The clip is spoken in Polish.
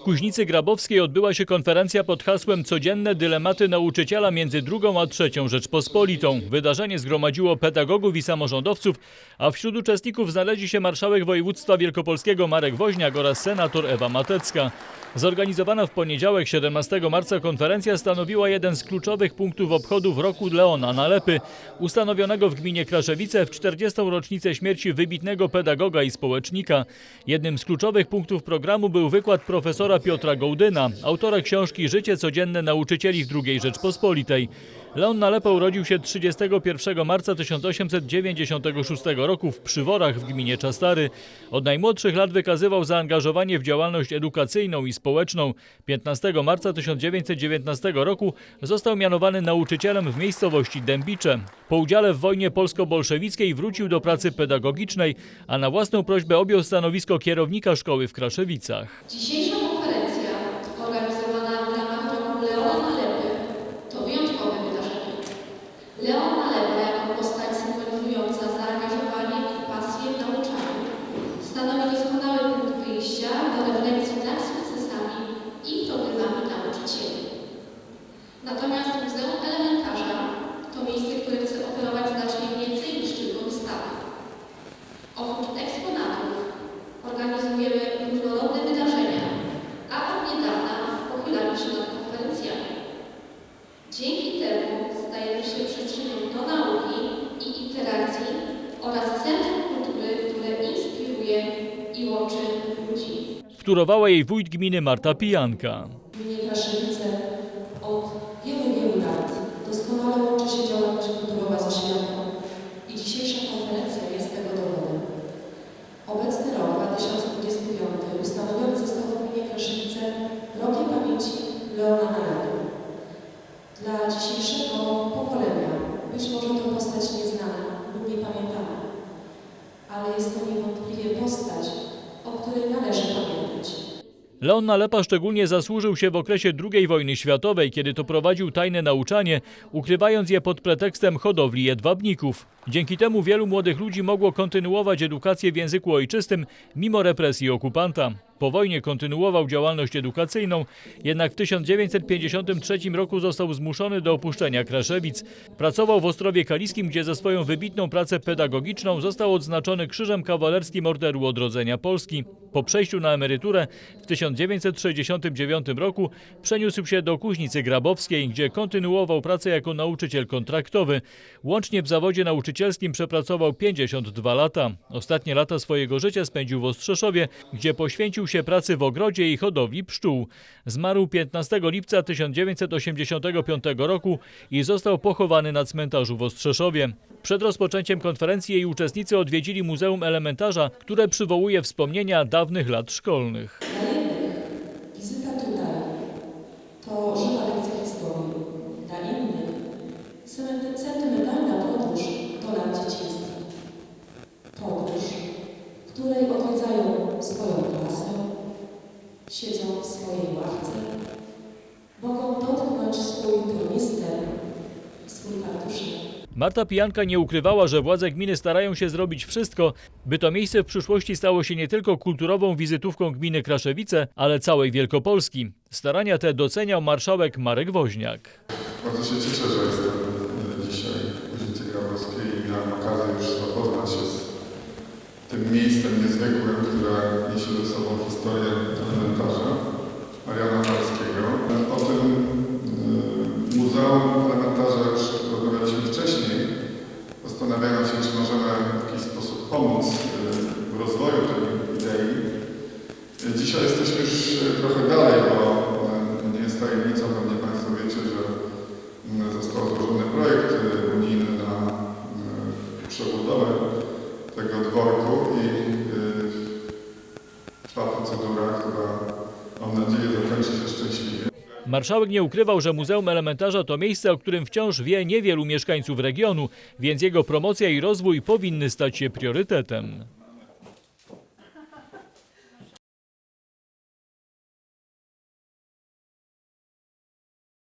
Kuźnicy Grabowskiej odbyła się konferencja pod hasłem Codzienne dylematy nauczyciela między drugą a trzecią Rzeczpospolitą. Wydarzenie zgromadziło pedagogów i samorządowców, a wśród uczestników znaleźli się marszałek województwa wielkopolskiego Marek Woźniak oraz senator Ewa Matecka. Zorganizowana w poniedziałek 17 marca konferencja stanowiła jeden z kluczowych punktów obchodów roku Leona Nalepy, ustanowionego w gminie Kraszewice w 40. rocznicę śmierci wybitnego pedagoga i społecznika. Jednym z kluczowych punktów programu był wykład profesora Piotra Gołdyna, autora książki Życie codzienne nauczycieli w II Rzeczpospolitej. Leon Nalepa urodził się 31 marca 1896 roku w Przyworach w gminie Czastary. Od najmłodszych lat wykazywał zaangażowanie w działalność edukacyjną i społeczną. 15 marca 1919 roku został mianowany nauczycielem w miejscowości Dębicze. Po udziale w wojnie polsko-bolszewickiej wrócił do pracy pedagogicznej, a na własną prośbę objął stanowisko kierownika szkoły w Kraszewicach konferencja organizowana w ramach roku Leona Nalepy to wyjątkowe wydarzenie. Leon Nalepa jako postać symbolizująca zaangażowanie i pasję w nauczaniu stanowi doskonały punkt wyjścia do refleksji nad sukcesami i problemami nauczycieli. Natomiast Muzeum Elementarza to miejsce, które chce oferować znacznie więcej niż tylko wystawy. Oprócz eksponatów organizujemy różnorodne wydarzenia, a od niedawna pochylamy się nad konferencjami. Dzięki temu stajemy się przestrzenią do nauki i interakcji oraz centrum kultury, które inspiruje i łączy ludzi. Wtórowała jej wójt gminy Marta Pijanka. W gminie Kraszewice od wielu, wielu lat doskonale łączy się działalność kulturowa z oświatą i dzisiejsza konferencja jest tego dowodem. Obecny rok 2025 ustanowiony został w gminie Kraszewice rokiem pamięci Leona Nalepy. Dla dzisiejszego pokolenia być może to postać nieznana lub niepamiętana, ale jest to niewątpliwie postać, o której należy pamiętać. Leon Nalepa szczególnie zasłużył się w okresie II wojny światowej, kiedy to prowadził tajne nauczanie, ukrywając je pod pretekstem hodowli jedwabników. Dzięki temu wielu młodych ludzi mogło kontynuować edukację w języku ojczystym mimo represji okupanta. Po wojnie kontynuował działalność edukacyjną, jednak w 1953 roku został zmuszony do opuszczenia Kraszewic. Pracował w Ostrowie Kaliskim, gdzie za swoją wybitną pracę pedagogiczną został odznaczony Krzyżem Kawalerskim Orderu Odrodzenia Polski. Po przejściu na emeryturę w 1969 roku przeniósł się do Kuźnicy Grabowskiej, gdzie kontynuował pracę jako nauczyciel kontraktowy. Łącznie w zawodzie nauczycielskim przepracował 52 lata. Ostatnie lata swojego życia spędził w Ostrzeszowie, gdzie poświęcił się pracy w ogrodzie i hodowli pszczół. Zmarł 15 lipca 1985 roku i został pochowany na cmentarzu w Ostrzeszowie. Przed rozpoczęciem konferencji jej uczestnicy odwiedzili Muzeum Elementarza, które przywołuje wspomnienia dawnych lat szkolnych. Wizyta tutaj to żywa lekcja historii, dla innych senty- sentymentalna podróż do lat dzieciństwa. Podróż, której odwiedzają swoją klasę, siedzą w swojej ławce, mogą dotknąć swój tornister, swój fartuszek. Marta Pijanka nie ukrywała, że władze gminy starają się zrobić wszystko, by to miejsce w przyszłości stało się nie tylko kulturową wizytówką gminy Kraszewice, ale całej Wielkopolski. Starania te doceniał marszałek Marek Woźniak. Bardzo się cieszę, że jestem e, dzisiaj w Kuźnicy Grabowskiej i miałem okazję już zapoznać się z tym miejscem niezwykłym, które niesie ze sobą historię elementarza Mariana Malskiego. O tym e, Muzeum Elementarza już rozmawialiśmy wcześniej, zastanawiając się, czy możemy w jakiś sposób pomóc e, w rozwoju tej idei. Dzisiaj jesteśmy już e, trochę dalej, bo nie jest tajemnicą, pewnie Państwo wiecie, że został złożony projekt tego dworku i e, trwa procedura, która mam nadzieję zakończy się szczęśliwie. Marszałek nie ukrywał, że Muzeum Elementarza to miejsce, o którym wciąż wie niewielu mieszkańców regionu, więc jego promocja i rozwój powinny stać się priorytetem.